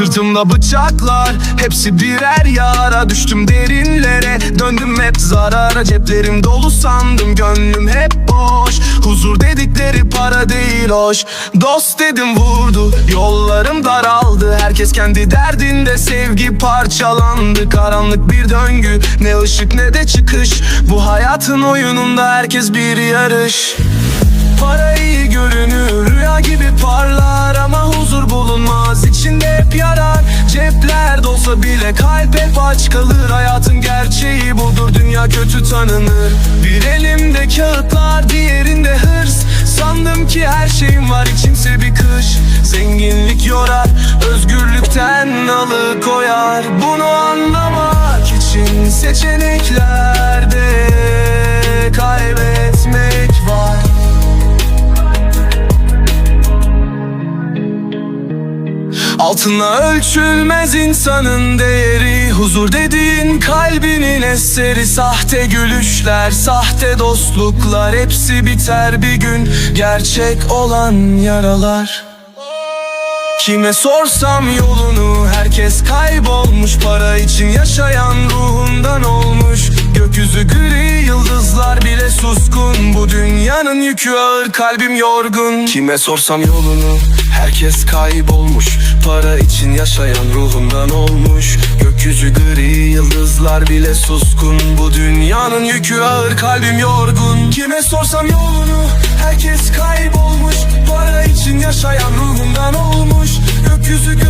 Sırtımda bıçaklar Hepsi birer yara. Düştüm derinlere Döndüm hep zarara. Ceplerim dolu sandım Gönlüm hep boş. Huzur dedikleri para değil hoş. Dost dedim vurdu Yollarım daraldı. Herkes kendi derdinde Sevgi parçalandı. Karanlık bir döngü Ne ışık ne de çıkış. Bu hayatın oyununda herkes bir yarış aç kalır Hayatın gerçeği budur Dünya kötü tanınır. Bir elimde kağıtlar Diğerinde hırs. Sandım ki her şeyim var içimse bir kış. Zenginlik yorar Özgürlükten alıkoyar. Bunu anlamak için Seçeneklerde Altınla ölçülmez insanın değeri. Huzur dediğin kalbinin eseri. Sahte gülüşler, sahte dostluklar Hepsi biter bir gün. Gerçek olan yaralar. Kime sorsam yolunu herkes kaybolmuş. Para için yaşayan ruhundan olmuş. Gökyüzü gri yıldızlar bile suskun. Bu dünyanın yükü ağır kalbim yorgun. Kime sorsam yolunu herkes kaybolmuş. Para için yaşayan ruhundan olmuş. Gökyüzü gri yıldızlar bile suskun. Bu dünyanın yükü ağır kalbim yorgun. Kime sorsam yolunu herkes kaybolmuş. Para için yaşayan ruhundan olmuş. Gökyüzü gri